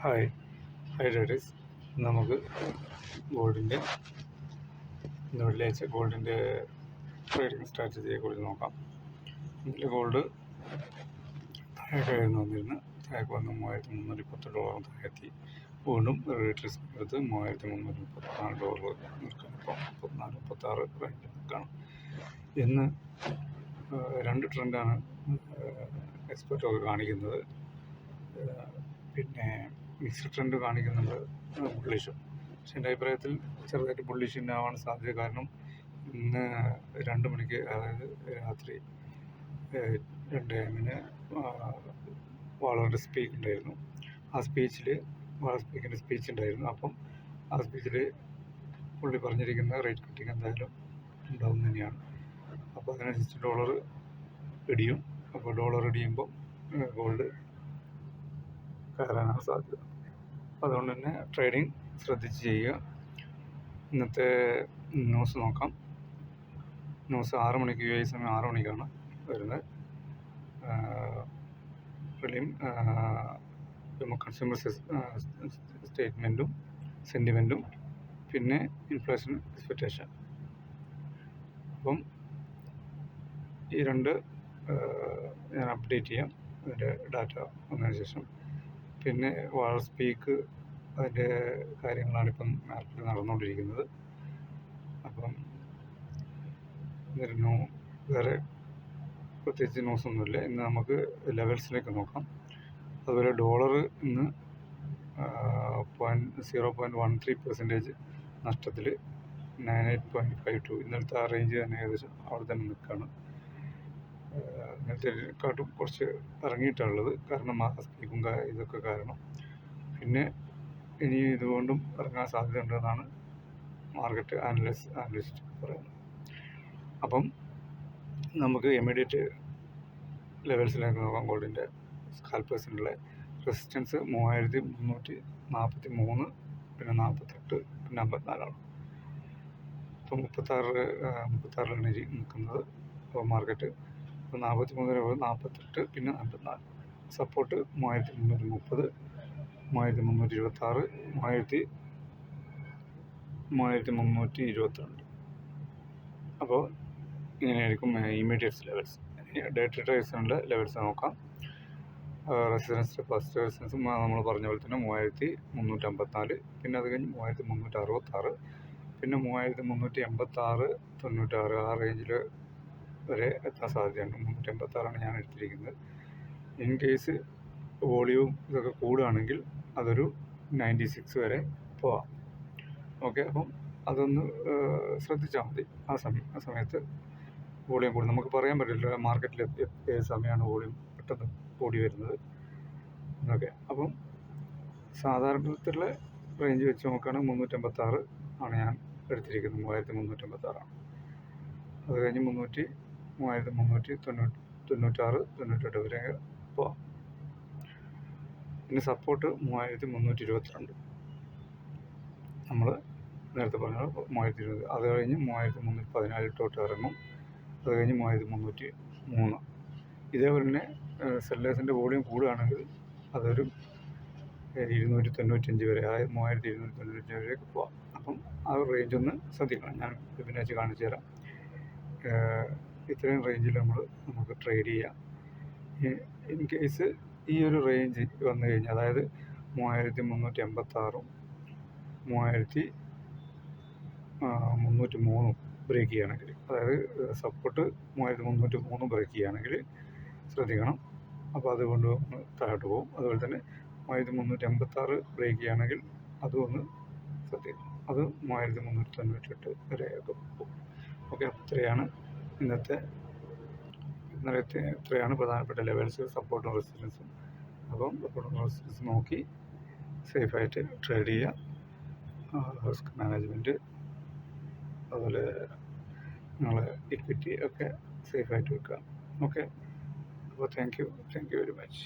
Hi high ഡേഡീസ് നമുക്ക് ഗോൾഡിന്റെ വെള്ളിയാഴ്ച ഗോൾഡിന്റെ ട്രേഡിംഗ് സ്ട്രാറ്റജിയെ കുറിച്ച് നോക്കാം. ഇതിൽ ഗോൾഡ് താഴേക്കായിരുന്നു വന്നിരുന്നു താഴേക്ക് വന്ന് മൂവായിരത്തി മുന്നൂറ്റി പത്ത് ഡോളർ താഴെത്തി വീണ്ടും റേറ്റ് എടുത്ത് മൂവായിരത്തി മുന്നൂറ്റി മുപ്പത്തിനാല് ഡോളർ നിൽക്കുന്നു. ഇപ്പോൾ മുപ്പത്തിനാല് മുപ്പത്താറ് റേറ്റ് നിൽക്കുകയാണ്. ഇന്ന് രണ്ട് ട്രെൻഡാണ് എക്സ്പെർട്ടൊക്കെ കാണിക്കുന്നത്. പിന്നെ മിക്സ്ഡ് ട്രെൻഡ് കാണിക്കുന്നുണ്ട്. ബുള്ളിഷ് പക്ഷേ എന്റെ അഭിപ്രായത്തിൽ ചെറുതായിട്ട് ബുള്ളിഷ് ആവാൻ സാധ്യത കാരണം ഇന്ന് രണ്ട് മണിക്ക് അതായത് രാത്രി രണ്ട് എമ്മിന് വളരെ സ്പീക്ക് ഉണ്ടായിരുന്നു. ആ സ്പീച്ചിൽ വളരെ സ്പീക്കിന്റെ സ്പീച്ച് ഉണ്ടായിരുന്നു. അപ്പം ആ സ്പീച്ചിൽ പുള്ളി പറഞ്ഞിരിക്കുന്ന റേറ്റ് കട്ടിങ് എന്തായാലും ഉണ്ടാവും തന്നെയാണ്. അപ്പോൾ അതിനനുസരിച്ച് ഡോളർ ഇടിയും. അപ്പോൾ ഡോളർ ഇടിയുമ്പോൾ ഗോൾഡ് കയറാനാണ് സാധ്യത. അതുകൊണ്ട് തന്നെ ട്രേഡിങ് ശ്രദ്ധിച്ച് ചെയ്യുക. ഇന്നത്തെ ന്യൂസ് നോക്കാം. ന്യൂസ് ആറ് മണിക്ക് യു ഐ സമയം ആറ് മണിക്കാണ് വരുന്നത്. ഫിലിം കൺസ്യൂമർ സ്റ്റേറ്റ്മെന്റും സെന്റിമെന്റും പിന്നെ ഇൻഫ്ലേഷൻ എക്സ്പെക്റ്റേഷൻ അപ്പം ഈ രണ്ട് ഞാൻ അപ്ഡേറ്റ് ചെയ്യാം. അതിന്റെ ഡാറ്റ വന്നതിന് ശേഷം. പിന്നെ വാൾ സ്പീക്ക് അതിന്റെ കാര്യങ്ങളാണ് ഇപ്പം മാർക്കറ്റിൽ നടന്നുകൊണ്ടിരിക്കുന്നത്. അപ്പം വരുന്നു വേറെ പ്രത്യേകിച്ച് ന്യൂസൊന്നുമില്ല ഇന്ന് നമുക്ക് ലെവൽസിലേക്ക് നോക്കാം. അതുപോലെ ഡോളർ ഇന്ന് point zero point one three percentage നഷ്ടത്തിൽ nine eight point five two ഇന്നലത്തെ ആ റേഞ്ച് തന്നെ ഏകദേശം അവിടെ തന്നെ നിൽക്കുകയാണ്. ഇന്നലത്തെക്കാട്ടും കുറച്ച് ഇറങ്ങിയിട്ടുള്ളത് കാരണം ആ സ്പീക്കും ഇതൊക്കെ കാരണം. പിന്നെ ഇനി ഇതുകൊണ്ടും ഇറങ്ങാൻ സാധ്യതയുണ്ടെന്നാണ് മാർക്കറ്റ് അനലിസ്റ്റ് അനലിസ്റ്റ് പറയുന്നത്. അപ്പം നമുക്ക് ഇമ്മീഡിയറ്റ് ലെവൽസിലേക്ക് നോക്കാം. ഗോൾഡിന്റെ സ്കാൽപ്പേഴ്സിന്റെ റെസിസ്റ്റൻസ് മൂവായിരത്തി മുന്നൂറ്റി നാൽപ്പത്തി മൂന്ന് പിന്നെ നാൽപ്പത്തെട്ട് പിന്നെ അമ്പത്തിനാലാണ്. ഇപ്പോൾ മുപ്പത്താറ് മുപ്പത്താറിലാണ് നിൽക്കുന്നത്. അപ്പോൾ മാർക്കറ്റ് ഇപ്പോൾ നാൽപ്പത്തി മൂന്ന് രൂപ നാൽപ്പത്തെട്ട് പിന്നെ നാൽപ്പത്തിനാല് സപ്പോർട്ട് മൂവായിരത്തി മുന്നൂറ്റി മുപ്പത് മൂവായിരത്തി മുന്നൂറ്റി ഇരുപത്താറ് മൂവായിരത്തി മൂവായിരത്തി മുന്നൂറ്റി ഇരുപത്തിരണ്ട് അപ്പോൾ ഇങ്ങനെയായിരിക്കും ഇമ്മീഡിയറ്റ് ലെവൽസ് ഡേ ട്രേഡേഴ്സിനുള്ള ലെവൽസ് നോക്കാം റെസിഡൻസ് ഫസ്റ്റ് റെസിഡൻസ് നമ്മൾ പറഞ്ഞ പോലെ തന്നെ മൂവായിരത്തി മുന്നൂറ്റി അമ്പത്തിനാല് പിന്നെ അത് കഴിഞ്ഞ് മൂവായിരത്തി മുന്നൂറ്റി അറുപത്താറ് പിന്നെ മൂവായിരത്തി മുന്നൂറ്റി എൺപത്താറ് തൊണ്ണൂറ്റാറ് ആ റേഞ്ചിൽ വരെ എത്താൻ സാധ്യതയുണ്ട്. മുന്നൂറ്റി എൺപത്താറാണ് ഞാൻ എടുത്തിരിക്കുന്നത്. ഇൻ കേസ് വോളിയൂം ഇതൊക്കെ കൂടുകയാണെങ്കിൽ അതൊരു നയന്റി സിക്സ് വരെ പോവാം. ഓക്കെ അപ്പം അതൊന്ന് ശ്രദ്ധിച്ചാൽ മതി. ആ സമയം ആ സമയത്ത് വോളിയം കൂടും. നമുക്ക് പറയാൻ പറ്റില്ല മാർക്കറ്റിൽ ഏത് സമയമാണ് വോളിയം പെട്ടെന്ന് കൂടി വരുന്നത്. എന്നൊക്കെ അപ്പം സാധാരണത്തിലുള്ള റേഞ്ച് വെച്ച് നോക്കുകയാണെങ്കിൽ മുന്നൂറ്റമ്പത്താറ് ആണ് ഞാൻ എടുത്തിരിക്കുന്നത്. മൂവായിരത്തി മുന്നൂറ്റമ്പത്താറാണ്. അത് കഴിഞ്ഞ് മുന്നൂറ്റി മൂവായിരത്തി മുന്നൂറ്റി തൊണ്ണൂറ്റി തൊണ്ണൂറ്റാറ് തൊണ്ണൂറ്റെട്ട് വരെ പോവാം. പിന്നെ സപ്പോർട്ട് മൂവായിരത്തി മുന്നൂറ്റി ഇരുപത്തിരണ്ട്. നമ്മൾ നേരത്തെ പറഞ്ഞ മൂവായിരത്തി ഇരുപത്. അത് കഴിഞ്ഞ് മൂവായിരത്തി മുന്നൂറ്റി പതിനാല് തൊട്ട് ഇറങ്ങും. അത് കഴിഞ്ഞ് മൂവായിരത്തി മുന്നൂറ്റി മൂന്ന്. ഇതേപോലെ തന്നെ സെല്ലേഴ്സിന്റെ വോളിയം കൂടുകയാണെങ്കിൽ അതൊരു ഇരുന്നൂറ്റി തൊണ്ണൂറ്റഞ്ച് വരെ അതായത് മൂവായിരത്തി ഇരുന്നൂറ്റി തൊണ്ണൂറ്റഞ്ച് വരെയൊക്കെ പോവാം. അപ്പം ആ റേഞ്ച് ഒന്ന് ശ്രദ്ധിക്കണം. ഞാൻ പിന്നെ വെച്ച് കാണിച്ചു തരാം. ഇത്രയും റേഞ്ചിൽ നമ്മൾ നമുക്ക് ട്രേഡ് ചെയ്യാം. ഇൻ കേസ് ഈ ഒരു റേഞ്ച് വന്നു കഴിഞ്ഞാൽ അതായത് മൂവായിരത്തി മുന്നൂറ്റി എൺപത്താറും മൂവായിരത്തി മുന്നൂറ്റി മൂന്നും ബ്രേക്ക് ചെയ്യുകയാണെങ്കിൽ അതായത് സപ്പോർട്ട് മൂവായിരത്തി മുന്നൂറ്റി മൂന്നും ബ്രേക്ക് ചെയ്യുകയാണെങ്കിൽ ശ്രദ്ധിക്കണം. അപ്പോൾ അതുകൊണ്ട് ഒന്ന് താഴോട്ട് പോകും. അതുപോലെ തന്നെ മൂവായിരത്തി മുന്നൂറ്റി എൺപത്താറ് ബ്രേക്ക് ചെയ്യുകയാണെങ്കിൽ അതും ഒന്ന് ശ്രദ്ധിക്കണം. അത് മൂവായിരത്തി മുന്നൂറ്റി തൊണ്ണൂറ്റി എട്ട് വരെയൊക്കെ പോകും. ഓക്കെ ഇത്രയാണ് ഇന്നത്തെ ഇന്നലത്തെ ഇത്രയാണ് പ്രധാനപ്പെട്ട ലെവൽസ്? സപ്പോർട്ടും റെസിസ്റ്റൻസും. അപ്പം സപ്പോർട്ടും റെസിസ്റ്റൻസ് നോക്കി സേഫായിട്ട് ട്രേഡ് ചെയ്യുക. റിസ്ക് മാനേജ്മെന്റ് അതുപോലെ നിങ്ങൾ ഇക്വിറ്റി ഒക്കെ സേഫായിട്ട് വെക്കുക. ഓക്കെ. അപ്പോൾ thank you thank you very much